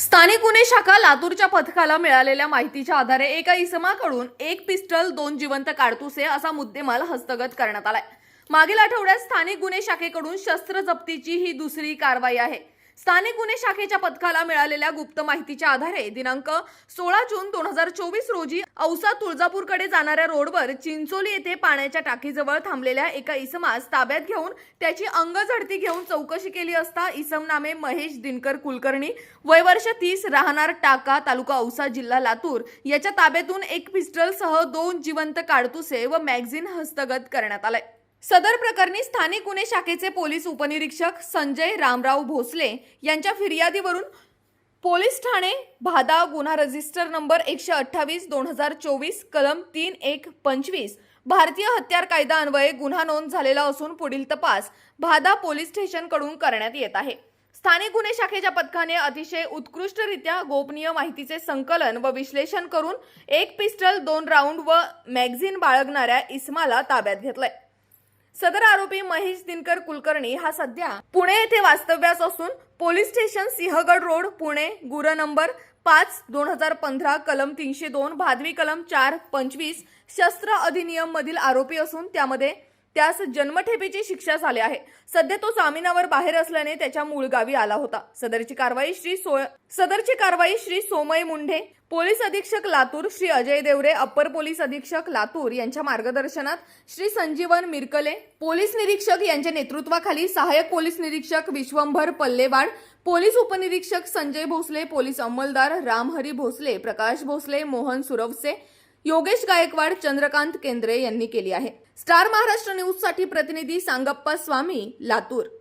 स्थानिक गुन्हे शाखा लातूरच्या पथकाला मिळालेल्या माहितीच्या आधारे एका इसमाकडून एक पिस्टल दोन जिवंत काडतुसे असा मुद्देमाल हस्तगत करण्यात आलाय. मागील आठवड्यात स्थानिक गुन्हे शाखेकडून शस्त्र जप्तीची ही दुसरी कारवाई आहे. स्थानिक गुन्हे शाखेच्या पथकाला मिळालेल्या गुप्त माहितीच्या आधारे दिनांक सोळा जून दोन हजार चोवीस रोजी औसा तुळजापूरकडे जाणाऱ्या रोडवर चिंचोली येथे पाण्याच्या टाकीजवळ थांबलेल्या एका इसमास ताब्यात घेऊन त्याची अंगझडती घेऊन चौकशी केली असता इसम नामे महेश दिनकर कुलकर्णी वयवर्ष तीस राहणार टाका तालुका औसा जिल्हा लातूर. याच्या ताब्यातून एक पिस्टलसह दोन जिवंत काडतुसे व मॅगझिन हस्तगत करण्यात आलाय. सदर प्रकरणी स्थानिक गुन्हे शाखेचे पोलीस उपनिरीक्षक संजय रामराव भोसले यांच्या फिर्यादीवरून पोलीस ठाणे भादा गुन्हा रजिस्टर नंबर एकशे अठ्ठावीस दोन हजार चोवीस कलम तीन एक पंचवीस भारतीय हत्यार कायदा अन्वये गुन्हा नोंद झालेला असून पुढील तपास भादा पोलीस स्टेशनकडून करण्यात येत आहे. स्थानिक गुन्हे शाखेच्या पथकाने अतिशय उत्कृष्टरित्या गोपनीय माहितीचे संकलन व विश्लेषण करून एक पिस्टल दोन राऊंड व मॅगझिन बाळगणाऱ्या इस्माला ताब्यात घेतलंय. सदर आरोपी महेश दिनकर कुलकर्णी हा सध्या पुणे येथे वास्तव्यास असून police station Sinhagad road Pune गुर नंबर पाच दोन हजार पंधरा कलम तीनशे दोन भादवी कलम चार पंचवीस शस्त्र अधिनियम मधील आरोपी असून त्यामध्ये त्यास जन्मठेपेची शिक्षा झाली आहे. सध्या तो जामिनावर बाहेर असल्याने त्याच्या मूळ गावी आला होता. सदरची कारवाई श्री सो सदरची कारवाई श्री सोमय मुंढे पोलीस अधीक्षक लातूर श्री अजय देवरे अप्पर पोलीस अधीक्षक लातूर यांच्या मार्गदर्शनात श्री संजीवन मिरकले पोलीस निरीक्षक यांच्या नेतृत्वाखाली सहाय्यक पोलीस निरीक्षक विश्वंभर पल्लेवाड पोलीस उपनिरीक्षक संजय भोसले पोलीस अंमलदार रामहरी भोसले प्रकाश भोसले मोहन सुरवसे योगेश गायकवाड चंद्रकांत केंद्रे यांनी केली आहे. स्टार महाराष्ट्र न्यूजसाठी प्रतिनिधी सांगप्पा स्वामी लातूर.